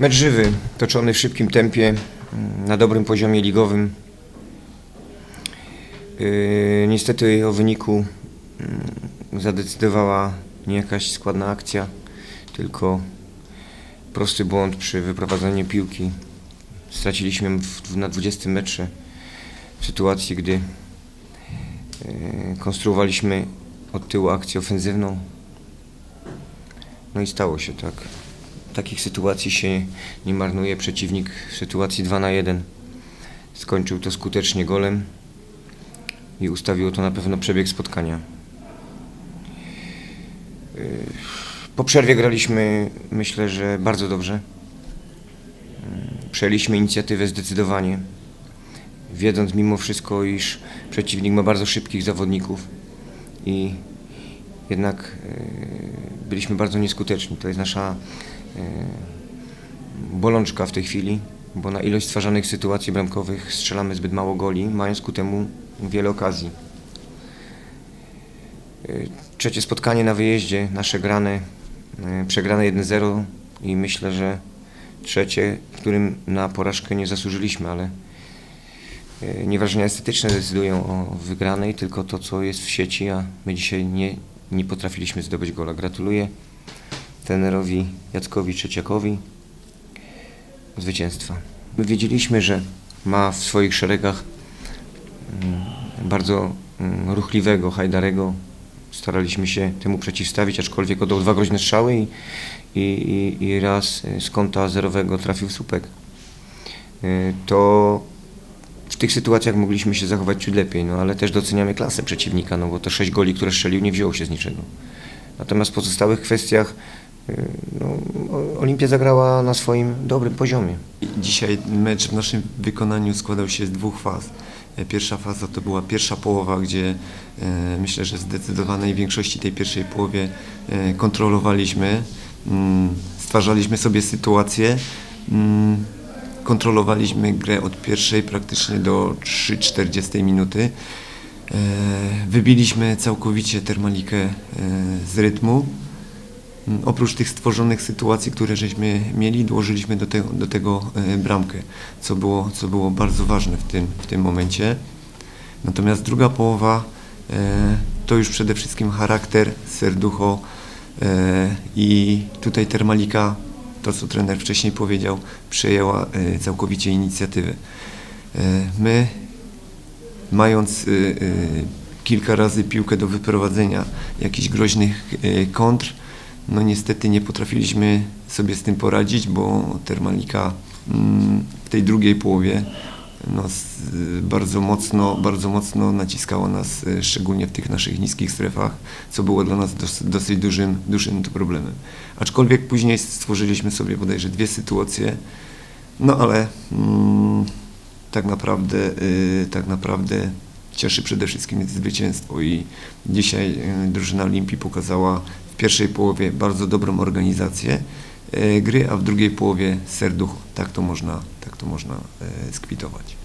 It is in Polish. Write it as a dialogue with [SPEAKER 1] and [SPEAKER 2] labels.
[SPEAKER 1] Mecz żywy, toczony w szybkim tempie, mm, na dobrym poziomie ligowym. Yy, niestety o wyniku mm, zadecydowała nie jakaś składna akcja, tylko prosty błąd przy wyprowadzaniu piłki. Straciliśmy na 20 metrze w sytuacji, gdy yy, konstruowaliśmy od tyłu akcję ofensywną. No i stało się tak. Takich sytuacji się nie marnuje. Przeciwnik w sytuacji 2 na 1 skończył to skutecznie golem i ustawiło to na pewno przebieg spotkania. Yy, Po przerwie graliśmy, myślę, że bardzo dobrze. Yy, Przejęliśmy inicjatywę zdecydowanie, wiedząc mimo wszystko, iż przeciwnik ma bardzo szybkich zawodników i jednak yy, byliśmy bardzo nieskuteczni. To jest nasza yy, bolączka w tej chwili, bo na ilość stwarzanych sytuacji bramkowych strzelamy zbyt mało goli, mając ku temu wiele okazji. Yy, Trzecie spotkanie na wyjeździe, nasze grane, yy, przegrane 1-0 i myślę, że trzecie, w którym na porażkę nie zasłużyliśmy, ale nie wrażenia estetyczne decydują o wygranej, tylko to, co jest w sieci, a my dzisiaj nie, nie potrafiliśmy zdobyć gola. Gratuluję trenerowi Jackowi Trzeciakowi zwycięstwa. My wiedzieliśmy, że ma w swoich szeregach mm, bardzo mm, ruchliwego Hajdarego. Staraliśmy się temu przeciwstawić, aczkolwiek oddał dwa groźne strzały i, i, i, raz z kąta zerowego trafił słupek. Y, To tych sytuacjach mogliśmy się zachować ciut lepiej, no ale też doceniamy klasę przeciwnika, no bo te sześć goli, które strzelił, nie wzięło się z niczego. Natomiast w pozostałych kwestiach y, no, Olimpia zagrała na swoim dobrym poziomie.
[SPEAKER 2] Dzisiaj mecz w naszym wykonaniu składał się z dwóch faz. E, Pierwsza faza to była pierwsza połowa, gdzie e, myślę, że zdecydowanej większości tej pierwszej połowie e, kontrolowaliśmy, mm, stwarzaliśmy sobie sytuację, mm, kontrolowaliśmy grę od pierwszej praktycznie do 3-40 minuty. E, Wybiliśmy całkowicie termalikę e, z rytmu. Mm, Oprócz tych stworzonych sytuacji, które żeśmy mieli, dołożyliśmy do, te, do tego e, bramkę, co było, co było bardzo ważne w tym, w tym momencie. Natomiast druga połowa to już przede wszystkim charakter, serducho i tutaj Termalika, to co trener wcześniej powiedział, przejęła e, całkowicie inicjatywę. E, my mając y, kilka razy piłkę do wyprowadzenia jakichś groźnych kontr, no niestety nie potrafiliśmy sobie z tym poradzić, bo Termalika mm, w tej drugiej połowie no, s- bardzo, mocno, bardzo mocno naciskała nas, y, szczególnie w tych naszych niskich strefach, co było dla nas dos, dosyć dużym, dużym problemem. Aczkolwiek później stworzyliśmy sobie bodajże dwie sytuacje, no ale mm, tak naprawdę, y, tak naprawdę cieszy przede wszystkim zwycięstwo i dzisiaj y, drużyna Olimpii pokazała w pierwszej połowie bardzo dobrą organizację y, gry, a w drugiej połowie serducho. Tak to można, tak to można y, skwitować.